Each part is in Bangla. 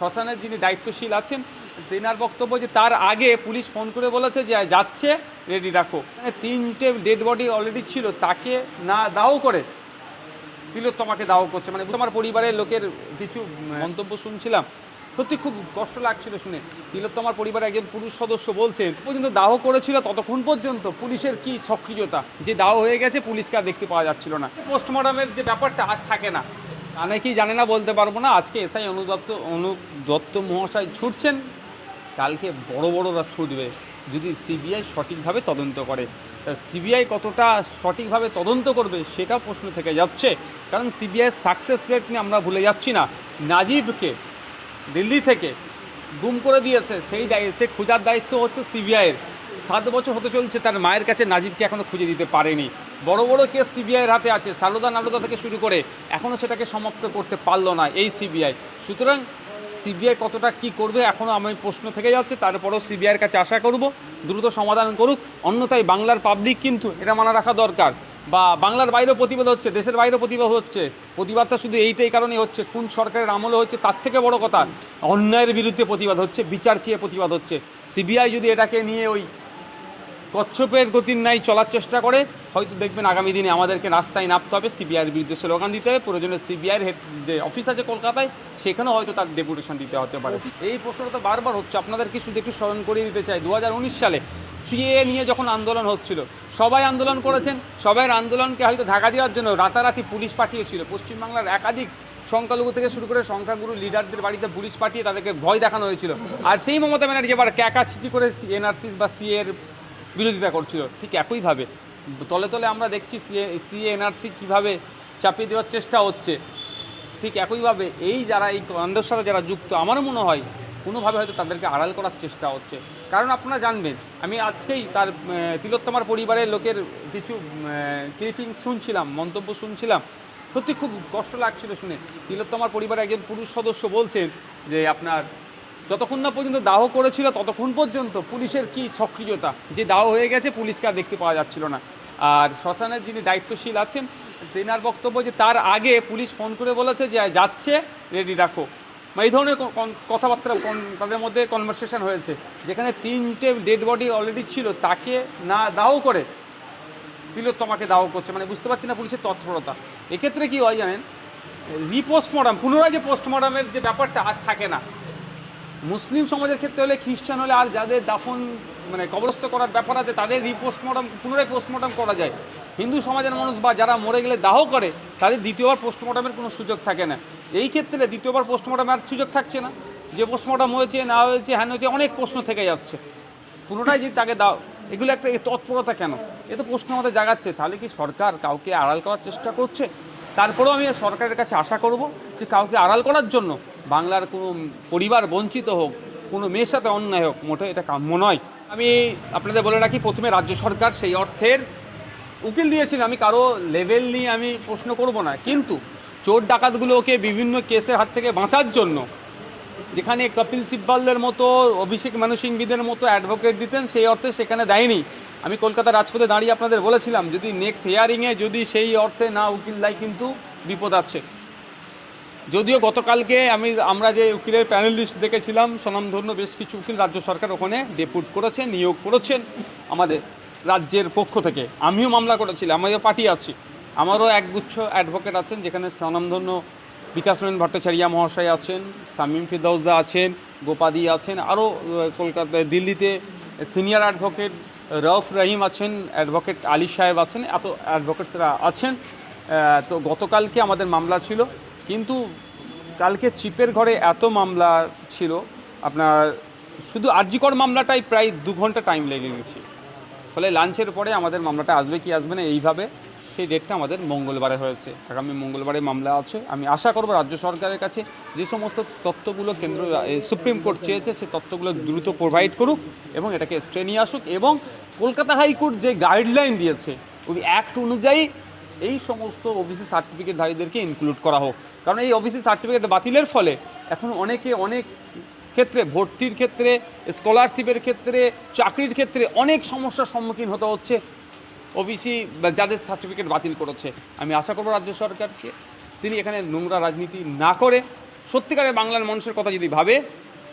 শ্মশানের যিনি দায়িত্বশীল আছেন, তেনার বক্তব্য যে তার আগে পুলিশ ফোন করে বলেছে যে যাচ্ছে, রেডি রাখো। মানে তিনটে ডেড বডি অলরেডি ছিল, তাকে না দাও করে তোমাকে দাও করছে। মানে তোমার পরিবারের লোকের কিছু মন্তব্য শুনছিলাম, সত্যি খুব কষ্ট লাগছিল শুনে। তিলোত্তমার পরিবারের একজন পুরুষ সদস্য বলছেন পর্যন্ত দাহ করেছিল ততক্ষণ পর্যন্ত, পুলিশের কি সক্রিয়তা? যে দাহ হয়ে গেছে, পুলিশকে আর দেখতে পাওয়া যাচ্ছিল না। পোস্টমর্টমের যে ব্যাপারটা আর থাকে না। অনেকেই জানে না বলতে পারব না। আজকে এসআই অনুদত্ত অনু দত্ত মহাশয় ছুটছেন। কালকে বড় বড়রা ছুটবে যদি সিবিআই সঠিকভাবে তদন্ত করে সিবিআই কতটা সঠিকভাবে তদন্ত করবে সেটা প্রশ্ন থেকে যাচ্ছে। কারণ সিবিআই সাকসেস রেট নিয়ে আমরা ভুলে যাচ্ছি না। নাজিবকে দিল্লি থেকে গুম করে দিয়েছে। সেই দায় সে খোঁজার দায়িত্ব হচ্ছে সিবিআইয়ের। সাত বছর হতে চলছে, তার মায়ের কাছে নাজিবকে এখনও খুঁজে দিতে পারেনি। বড় বড় কেস সিবিআইয়ের হাতে আছে, সারদা নারদা থেকে শুরু করে এখনও সেটাকে সমাপ্ত করতে পারল না এই সিবিআই। সুতরাং সিবিআই কতটা কি করবে এখনও আমি প্রশ্ন থেকে যাচ্ছে, তারপরেও সিবিআইয়ের কাছে আশা করব, দ্রুত সমাধান করুক। অন্যথায় বাংলার পাবলিক কিন্তু এটা মানা রাখা দরকার। বা বাংলার বাইরেও প্রতিবাদ হচ্ছে, দেশের বাইরেও প্রতিবাদ হচ্ছে। প্রতিবাদটা শুধু এইটাই কারণে হচ্ছে, কোন সরকারের আমলে হচ্ছে তার থেকে বড় কথা, অন্যায়ের বিরুদ্ধে প্রতিবাদ হচ্ছে, বিচার চেয়ে প্রতিবাদ হচ্ছে। সিবিআই যদি এটাকে নিয়ে ওই কচ্ছপের গতির নাই চলার চেষ্টা করে। হয়তো দেখবেন আগামী দিনে আমাদেরকে রাস্তায় নামতে হবে, সিবিআইয়ের বিরুদ্ধে স্লোগান দিতে হবে, প্রয়োজনে সিবিআইয়ের হেড যে অফিস আছে কলকাতায়, সেখানেও হয়তো তার ডেপুটেশন দিতে হতে পারে। এই প্রশ্নটা তো বারবার হচ্ছে আপনাদেরকে শুধু একটু স্মরণ করিয়ে দিতে চাই? দু হাজার উনিশ সালে সিএ নিয়ে যখন আন্দোলন হচ্ছিল, সবাই আন্দোলন করেছেন সবাই আন্দোলনকে হয়তো ঢাকা দেওয়ার জন্য রাতারাতি পুলিশ পাঠিয়েছিল। পশ্চিমবাংলার একাধিক সংখ্যালঘু থেকে শুরু করে সংখ্যাগুরু লিডারদের বাড়িতে পুলিশ পাঠিয়ে তাদেরকে ভয় দেখানো হয়েছিল। আর সেই মমতা ব্যানার্জি এবার ক্যাকা ছিচি করে এনআরসি বা সিএ এর বিরোধিতা করছিল। ঠিক একইভাবে তলে তলে আমরা দেখছি সিএ সিএ এনআরসি কীভাবে চাপিয়ে দেওয়ার চেষ্টা হচ্ছে। ঠিক একইভাবে এই যারা এই কাণ্ডের সাথে যারা যুক্ত, আমারও মনে হয় কোনোভাবে হয়তো তাদেরকে আড়াল করার চেষ্টা হচ্ছে। কারণ আপনারা জানবেন, আমি আজকেই তার তিলোত্তমার পরিবারের লোকের কিছু ক্লিপিং শুনছিলাম, মন্তব্য শুনছিলাম। সত্যি খুব কষ্ট লাগছিল শুনে। তিলোত্তমার পরিবারের একজন পুরুষ সদস্য বলছেন যে আপনার যতক্ষণ না পর্যন্ত দাহ করেছিল, ততক্ষণ পর্যন্ত পুলিশের কি সক্রিয়তা? যে দাহ হয়ে গেছে, পুলিশকে আর দেখতে পাওয়া যাচ্ছিল না। আর শ্মশানের যিনি দায়িত্বশীল আছেন, তেনার বক্তব্য যে তার আগে পুলিশ ফোন করে বলেছে যে, যাচ্ছে রেডি রাখো। মানে এই ধরনের কথাবার্তা তাদের মধ্যে কনভারসেশন হয়েছে, যেখানে তিনটে ডেড বডি অলরেডি ছিল, তাকে না দাহ করে তোমাকে দাহ করছে। মানে বুঝতে পারছি না পুলিশের তৎপরতা। এক্ষেত্রে কি হয় জানেন রিপোস্টমর্টম পুনরায় যে পোস্টমর্টমের যে ব্যাপারটা আর থাকে না মুসলিম সমাজের ক্ষেত্রে হলে খ্রিস্টান হলে আর যাদের দাফন মানে কবরস্থ করার ব্যাপার আছে, তাদের রিপোস্টমর্টম পুনরায় পোস্টমর্টম করা যায়। হিন্দু সমাজের মানুষ বা যারা মরে গেলে দাহ করে, তাদের দ্বিতীয়বার পোস্টমর্টমের কোনো সুযোগ থাকে না। এই ক্ষেত্রে দ্বিতীয়বার পোস্টমর্টম আর সুযোগ থাকছে না। যে পোস্টমর্টম হয়েছে, না হয়েছে, হ্যান হয়েছে, অনেক প্রশ্ন থেকে যাচ্ছে। পুনরায় যদি তাকে দাও, এগুলো একটা তৎপরতা কেন? এ তো প্রশ্ন আমাদের জাগাচ্ছে। তাহলে কি সরকার কাউকে আড়াল করার চেষ্টা করছে? তারপরেও আমি সরকারের কাছে আশা করব যে কাউকে আড়াল করার জন্য বাংলার কোনো পরিবার বঞ্চিত হোক, কোনো মেয়ের সাথে অন্যায় হোক মোটে এটা কাম্য নয়। আমি আপনাদের বলে রাখি, প্রথমে রাজ্য সরকার সেই অর্থের উকিল দিয়েছেন। আমি কারও লেভেল নিয়ে আমি প্রশ্ন করব না। কিন্তু চোর ডাকাতগুলোকে বিভিন্ন কেসের হাত থেকে বাঁচার জন্য, যেখানে কপিল সিব্বালদের মতো, অভিষেক মানু সিংবিদের মতো অ্যাডভোকেট দিতেন, সেই অর্থে সেখানে দেয়নি। আমি কলকাতা রাজপথে দাঁড়িয়ে আপনাদের বলেছিলাম, যদি নেক্সট হিয়ারিংয়ে যদি সেই অর্থে না উকিল দেয় কিন্তু বিপদ আছে। যদিও গতকালকে আমি, আমরা যে উকিলের প্যানেল লিস্ট দেখেছিলাম, স্বনামধন্য বেশ কিছু উকিল রাজ্য সরকার ওখানে ডেপুট করেছেন, নিয়োগ করেছেন আমাদের রাজ্যের পক্ষ থেকে। আমিও মামলা করেছিলাম আমিও পার্টি আছি। আমারও একগুচ্ছ অ্যাডভোকেট আছেন, যেখানে স্বনামধন্য বিকাশ রঞ্জন ভট্টাচার্য মহাশয় আছেন সামিম ফিরদাউসদা আছেন, গোপাদি আছেন, আরও কলকাতায়, দিল্লিতে সিনিয়র অ্যাডভোকেট রফ রহিম আছেন, অ্যাডভোকেট আলী সাহেব আছেন, এত অ্যাডভোকেটসরা আছেন। তো গতকালকে আমাদের মামলা ছিল, কিন্তু কালকে চিপের ঘরে এত মামলা ছিল, আপনার শুধু আর্যিকর মামলাটাই প্রায় দু ঘণ্টা টাইম লেগে গেছে। ফলে লাঞ্চের পরে আমাদের মামলাটা আসবে কি আসবে না এইভাবে সেই ডেটটা আমাদের মঙ্গলবারে হয়েছে। আগামী মঙ্গলবারে মামলা আছে। আমি আশা করব রাজ্য সরকারের কাছে যে সমস্ত তথ্যগুলো কেন্দ্র সুপ্রিম কোর্ট চেয়েছে সেই তথ্যগুলো দ্রুত প্রোভাইড করুক এবং এটাকে স্টে নিয়ে আসুক এবং কলকাতা হাইকোর্ট যে গাইডলাইন দিয়েছে, ওই অ্যাক্ট অনুযায়ী এই সমস্ত ওবিসি সার্টিফিকেটধারীদেরকে ইনক্লুড করা হোক। কারণ এই ওবিসি সার্টিফিকেট বাতিলের ফলে এখন অনেকে, অনেক ক্ষেত্রে, ভর্তির ক্ষেত্রে স্কলারশিপের ক্ষেত্রে, চাকরির ক্ষেত্রে অনেক সমস্যার সম্মুখীন হতে হচ্ছে। ওবিসি যাদের সার্টিফিকেট বাতিল করেছে। আমি আশা করব রাজ্য সরকারকে। তিনি এখানে নোংরা রাজনীতি না করে সত্যিকারে বাংলার মানুষের কথা যদি ভাবে,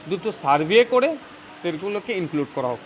দ্রুত সার্ভে করে এগুলোকে ইনক্লুড করা হোক।